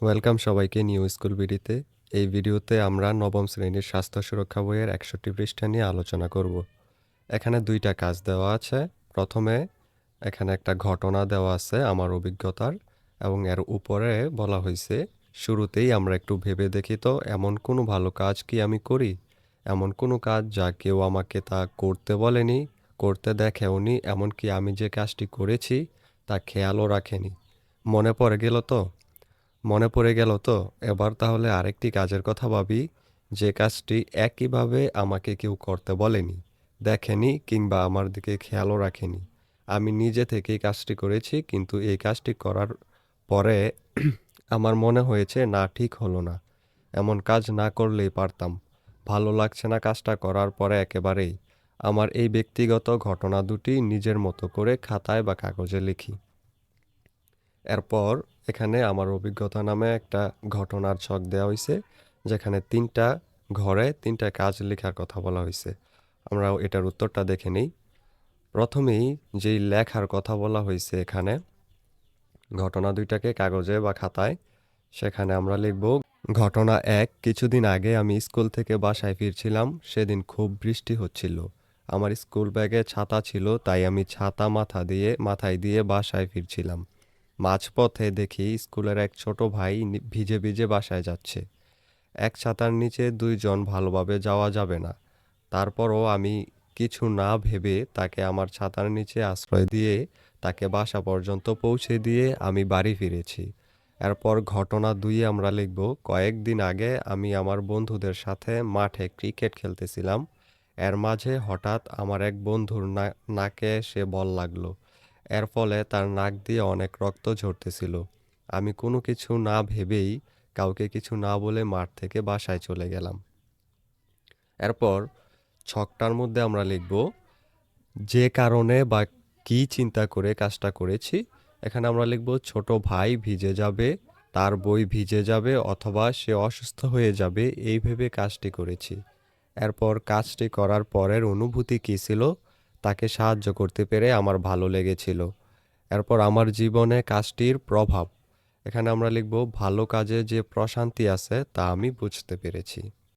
Welcome সবাইকে new school বিডিতে এই ভিডিওতে আমরা নবম শ্রেণির স্বাস্থ্য সুরক্ষা বইয়ের একষট্টি পৃষ্ঠা নিয়ে আলোচনা করব। এখানে দুইটা কাজ দেওয়া আছে। প্রথমে এখানে একটা ঘটনা দেওয়া আছে আমার অভিজ্ঞতার এবং এর উপরে বলা হয়েছে, শুরুতেই আমরা একটু ভেবে দেখি তো, এমন কোনো ভালো কাজ কি আমি করি? এমন কোনো কাজ যা কেউ আমাকে তা করতে বলেনি, করতে দেখেওনি, এমনকি আমি যে কাজটি করেছি তা খেয়ালও রাখেনি। মনে পড়ে গেল তো? মনে পড়ে গেল তো? এবার তাহলে আরেকটি কাজের কথা ভাবি। যে কাজটি একইভাবে আমাকে কেউ করতে বলেনি, দেখেনি কিংবা আমার দিকে খেয়ালও রাখেনি। আমি নিজে থেকেই কাজটি করেছি, কিন্তু এই কাজটি করার পরে আমার মনে হয়েছে, না, ঠিক হলো না। এমন কাজ না করলেই পারতাম। ভালো লাগছে না কাজটা করার পরে একেবারেই। আমার এই ব্যক্তিগত ঘটনা দুটি নিজের মতো করে খাতায় বা কাগজে লিখি। এরপর এখানে আমার অভিজ্ঞতা নামে একটা ঘটনার ছক দেওয়া হয়েছে যেখানে তিনটা ঘরে তিনটা কাজ লেখার কথা বলা হয়েছে আমরা এটার উত্তরটা দেখে নিই। প্রথমেই যেই লেখার কথা বলা হয়েছে এখানে, ঘটনা দুইটাকে কাগজে বা খাতায়, সেখানে আমরা লিখব, ঘটনা এক, কিছুদিন আগে আমি স্কুল থেকে বাসায় ফিরছিলাম, সেদিন খুব বৃষ্টি হচ্ছিল। আমার স্কুল ব্যাগে ছাতা ছিল, তাই আমি ছাতা মাথা দিয়ে, মাথায় দিয়ে বাসায় ফিরছিলাম। মাঝপথে দেখি স্কুলের এক ছোট ভাই ভিজে ভিজে বাসায় যাচ্ছে। এক ছাতার নিচে দুইজন ভালোভাবে যাওয়া যাবে না। তারপরও আমি কিছু না ভেবে তাকে আমার ছাতার নিচে আশ্রয় দিয়ে তাকে বাসা পর্যন্ত পৌঁছে দিয়ে আমি বাড়ি ফিরেছি। এরপর ঘটনা দুই আমরা লিখব, কয়েকদিন আগে আমি আমার বন্ধুদের সাথে মাঠে ক্রিকেট খেলতেছিলাম। এর মাঝে হঠাৎ আমার এক বন্ধুর নাকে সে বল লাগল। এর ফলে তার নাক দিয়ে অনেক রক্ত ঝরতেছিল। আমি কোনো কিছু না ভেবেই কাউকে কিছু না বলে মাঠ থেকে বাসায় চলে গেলাম। এরপর ছকটার মধ্যে আমরা লিখব, যে কারণে বা কী চিন্তা করে কাজটা করেছি? এখানে আমরা লিখব, ছোট ভাই ভিজে যাবে, তার বই ভিজে যাবে অথবা সে অসুস্থ হয়ে যাবে, এই ভেবে কাজটি করেছি। এরপর কাজটি করার পরের অনুভূতি কী ছিল? তাকে সাহায্য করতে পেরে আমার ভালো লেগেছিল। এরপর আমার জীবনে কাজটির প্রভাব। এখানে আমরা লিখব, ভালো কাজে যে প্রশান্তি আছে তা আমি বুঝতে পেরেছি।